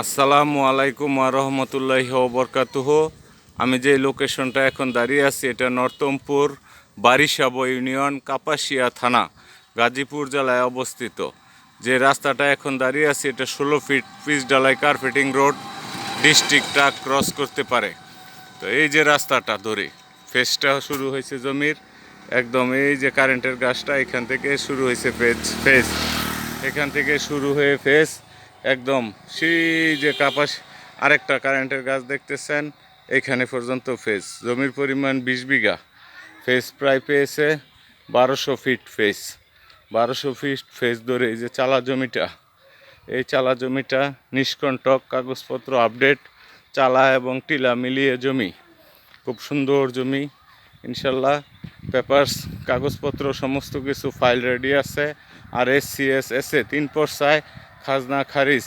আসসালামু আলাইকুম রহমতুল্লাহ বরকাতুহ। আমি যে লোকেশনটা এখন দাঁড়িয়ে আছি, এটা নর্তমপুর বারিশাব ইউনিয়ন কাপাসিয়া থানা, গাজীপুর জেলায় অবস্থিত। যে রাস্তাটা এখন দাঁড়িয়ে আছি, এটা ষোলো ফিট পিচ ডালাই কার্পেটিং রোড ডিস্ট্রিক্টটা ক্রস করতে পারে। তো এই যে রাস্তাটা ধরে ফেসটা শুরু হয়েছে জমির, একদম এই যে কারেন্টের গাছটা, এখান থেকে শুরু হয়েছে ফেজ ফেস এখান থেকে শুরু হয়ে ফেস একদম। সেই যে কাপাস আরেকটা কারেন্টের গাছ দেখতেছেন, এখানে পর্যন্ত ফেস জমির পরিমাণ বিশ বিঘা। ফেস প্রায় পেয়েছে বারোশো ফিট ফেস বারোশো ফিট ফেস ধরে এই যে চালা জমিটা। এই চালা জমিটা নিষ্কণ্টক কাগজপত্র আপডেট চালা এবং টিলা মিলিয়ে জমি। খুব সুন্দর জমি। ইনশাল্লাহ পেপারস, কাগজপত্র, সমস্ত কিছু ফাইল রেডি আছে। R S C S S A তিন পর্সায় খাজনা খারিজ,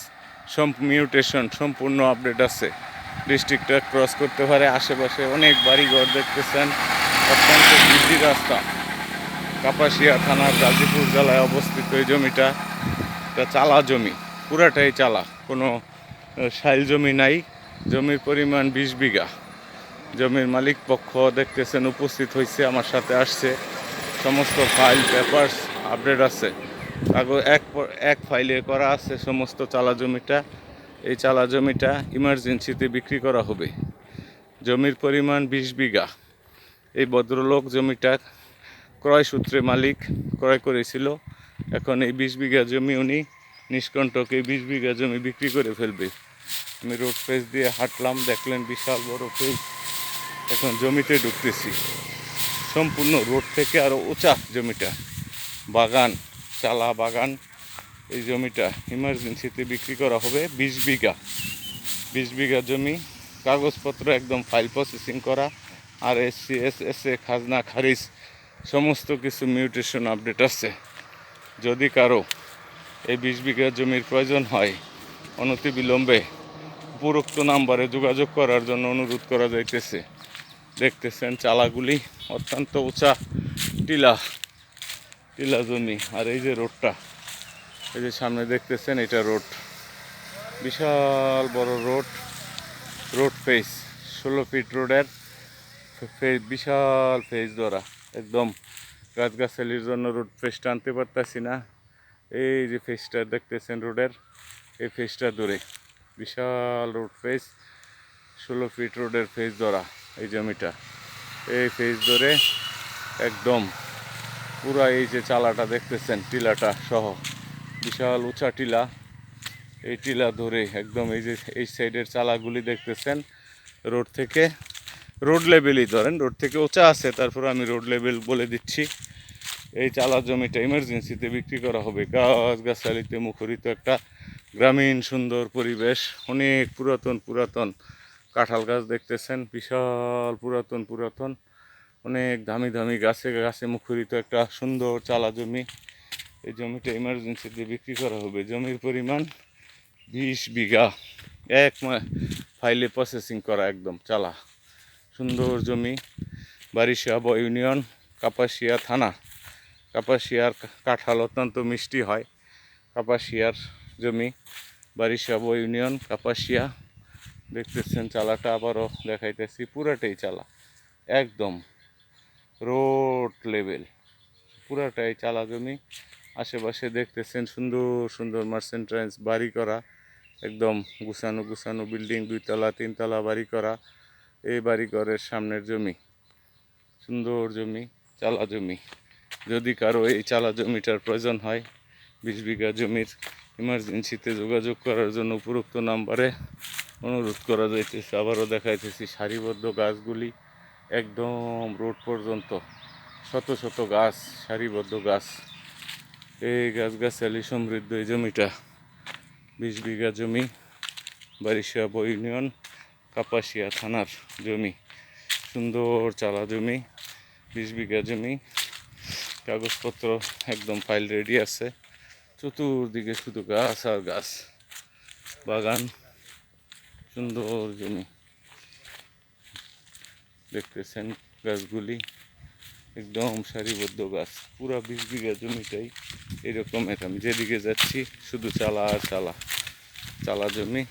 সম মিউটেশন সম্পূর্ণ আপডেট আছে। ডিস্ট্রিক্টটা ক্রস করতে পারে, আশেপাশে অনেক বাড়ি ঘর দেখতেছেন। অত্যন্ত বৃদ্ধি রাস্তা। কাপাসিয়া থানার গাজীপুর জেলায় অবস্থিত এই জমিটা, এটা চালা জমি। পুরাটাই চালা। কোনো সাইল জমি নাই। জমির পরিমাণ বিশ বিঘা। জমির মালিক পক্ষ দেখতেছেন, উপস্থিত হয়েছে আমার সাথে আসছে। সমস্ত ফাইল পেপারস আপডেট আছে। এক এক ফাইলে করা আছে সমস্ত চালা জমিটা। এই চালা জমিটা ইমার্জেন্সিতে বিক্রি করা হবে। জমির পরিমাণ বিশ বিঘা। এই ভদ্রলোক জমিটা ক্রয় সূত্রে মালিক ক্রয় করেছিল। এখন এই বিশ বিঘা জমি উনি নিষ্কণ্টক বিশ বিঘা জমি বিক্রি করে ফেলবে। আমি রোড ফেস দিয়ে হাঁটলাম, দেখলেন বিশাল বড় ফেস এখন জমিতে ঢুকতেছি। সম্পূর্ণ রোড থেকে আরও উঁচা জমিটা। বাগান। চালা বাগান, এই জমিটা ইমার্জেন্সিতে বিক্রি করা হবে বিশ বিঘা। বিশ বিঘা জমি, কাগজপত্র একদম ফাইল প্রসেসিং করা, R S C S S A খাজনা, খারিজ, সমস্ত কিছু মিউটেশন আপডেট আছে। যদি কারও এই বিশ বিঘা জমির প্রয়োজন হয় অনতি বিলম্বে উপরোক্ত নাম্বারে যোগাযোগ করার জন্য অনুরোধ করা যাইতেছে। দেখতেছেন চালাগুলি অত্যন্ত উঁচা, টিলা টিলা জমি, আর এই যে রোডটা, এই যে সামনে দেখতেছেন, এটা রোড। বিশাল বড় রোড রোড ফেস, ষোলো ফিট রোডের বিশাল ফেস ধরা, একদম গাছগাছালির জন্য রোড ফেসটা আনতে পারতাছি না। এই যে ফেসটা দেখতেছেন রোডের, এই ফেসটা ধরে, বিশাল রোড ফেস, ষোলো ফিট রোডের ফেস ধরা, এই জমিটা। এই ফেস ধরে একদম পুরা এই যে চালাটা দেখতেছেন, টিলাটা সহ। বিশাল উঁচা টিলা। এই টিলা ধরে একদম এই যে এই সাইডের চালাগুলি দেখতেছেন, রোড থেকে, রোড লেভেলই ধরেন, রোড থেকে উঁচা আছে, তারপর আমি রোড লেভেল বলে দিচ্ছি। এই চালা জমিটা ইমার্জেন্সিতে বিক্রি করা হবে। গাছ গাছালিতে মুখরিত একটা গ্রামীণ সুন্দর পরিবেশ, অনেক পুরাতন পুরাতন কাঁঠাল গাছ দেখতেছেন, বিশাল পুরাতন পুরাতন। অনেক দামি দামি গাছে গাছে মুখরিত একটা সুন্দর চালা জমি। এই জমিটা ইমার্জেন্সিতে বিক্রি করা হবে। জমির পরিমাণ বিশ বিঘা। এক ফাইলে প্রসেসিং করা একদম চালা। সুন্দর জমি। বারিশাব ইউনিয়ন, কাপাসিয়া থানা। কাপাসিয়ার কাঁঠাল অত্যন্ত মিষ্টি হয়। কাপাসিয়ার জমি। বারিশাব ইউনিয়ন, কাপাসিয়া। দেখতেছেন চালাটা আবারও দেখাইতেছি। পুরাটাই চালা। একদম রোড লেভেল। পুরাটাই চালা জমি আশেপাশে দেখতেছেন সুন্দর সুন্দর মার্সেন্ট্রান্স বাড়ি করা। একদম গুছানো গুছানো বিল্ডিং, দুইতলা, তিনতলা বাড়ি করা। এই বাড়িঘরের সামনের জমি। সুন্দর জমি চালা জমি যদি কারও এই চালা জমিটার প্রয়োজন হয়, বিশ বিঘা জমির ইমার্জেন্সিতে যোগাযোগ করার জন্য উপরোক্ত নাম্বারে অনুরোধ করা যাইতেছে। আবারও দেখাইতেছি সারিবদ্ধ গাছগুলি। একদম রোড পর্যন্ত শত শত গাছ, সারিবদ্ধ গাছ। এই গাছ গাছগাছালি সমৃদ্ধ এই জমিটা। বিশ বিঘা জমি বারিশাব ইউনিয়ন, কাপাসিয়া থানার জমি। সুন্দর চালা জমি, বিশ বিঘা জমি। কাগজপত্র একদম ফাইল রেডি আছে। চতুর্দিকে শুধু গাছ আর গাছ। বাগান, সুন্দর জমি। দেখতেছেন গাছগুলি একদম সারিবদ্ধ গাছ। পুরা বিশ বিঘা জমিটাই এরকমের আমি যেদিকে যাচ্ছি শুধু চালা আর চালা। চালা জমি।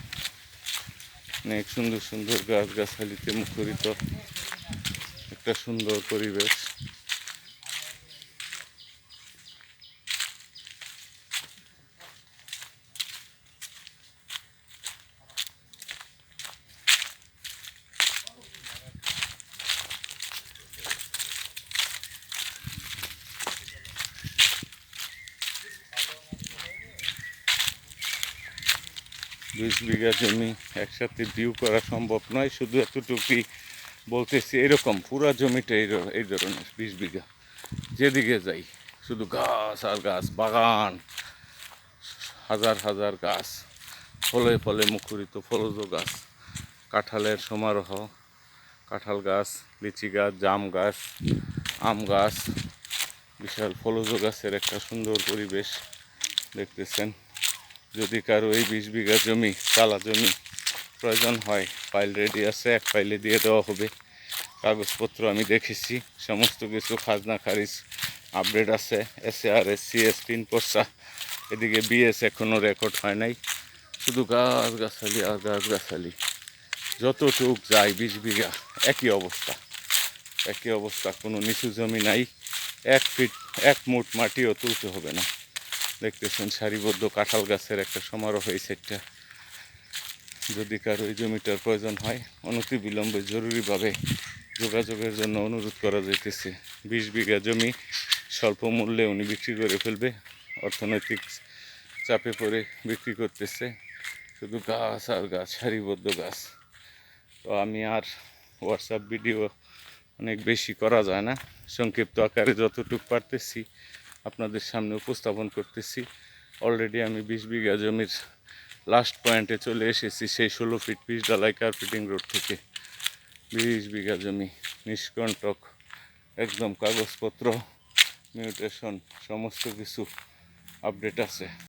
অনেক সুন্দর সুন্দর গাছ গাছালিতে মুখরিত। একটা সুন্দর পরিবেশ। বিশ বিঘা জমি একসাথে ডিউ করা সম্ভব নয়, শুধু এতটুকুই বলতেছি এরকম পুরা জমিটা এই এই ধরনের, বিশ বিঘা। যেদিকে যাই, শুধু গাছ আর গাছ, বাগান, হাজার হাজার গাছ, ফলে ফলে মুখরিত ফলজ গাছ, কাঁঠালের সমারোহ, কাঁঠাল গাছ, লিচি গাছ, জাম গাছ, আম গাছ, বিশাল ফলজ গাছের একটা সুন্দর পরিবেশ দেখতেছেন। যদি কারও এই বিশ বিঘা জমি চালা জমি প্রয়োজন হয় ফাইল রেডি আছে, এক ফাইলে দিয়ে দেওয়া হবে। কাগজপত্র আমি দেখেছি, সমস্ত কিছু, খাজনা, খারিজ আপডেট আছে S R S C S তিন পর্সা এদিকে বিএস এখনও রেকর্ড হয় নাই। শুধু গাছ গাছালি আর গাছ গাছালি যতটুক যায় বিশ বিঘা, একই অবস্থা। একই অবস্থা, কোনো নিচু জমি নাই। এক ফিট এক মুঠ মাটিও তুলতে হবে না। দেখতেছেন সারিবদ্ধ কাঁঠাল গাছের একটা সমারোহ এই সেটটা যদি কারও এই জমিটার প্রয়োজন হয় অনতি বিলম্বে জরুরিভাবে যোগাযোগের জন্য অনুরোধ করা যাইতেছে। বিশ বিঘা জমি স্বল্প মূল্যে উনি বিক্রি করে ফেলবে, অর্থনৈতিক চাপে পড়ে বিক্রি করতেছে। শুধু গাছ আর গাছ, সারিবদ্ধ গাছ। তো আমি আর হোয়াটসঅ্যাপ ভিডিও অনেক বেশি করা যায় না। সংক্ষিপ্ত আকারে যতটুকু পারতেছি আপনাদের সামনে উপস্থাপন করতেছি। অলরেডি আমি বিশ বিঘা জমির লাস্ট পয়েন্টে চলে এসেছি, সেই ষোলো ফিট বিশ ডালাই কার্পেটিং রোড থেকে। বিশ বিঘা জমি, নিষ্কণ্টক, একদম কাগজপত্র মিউটেশন সমস্ত কিছু আপডেট আছে।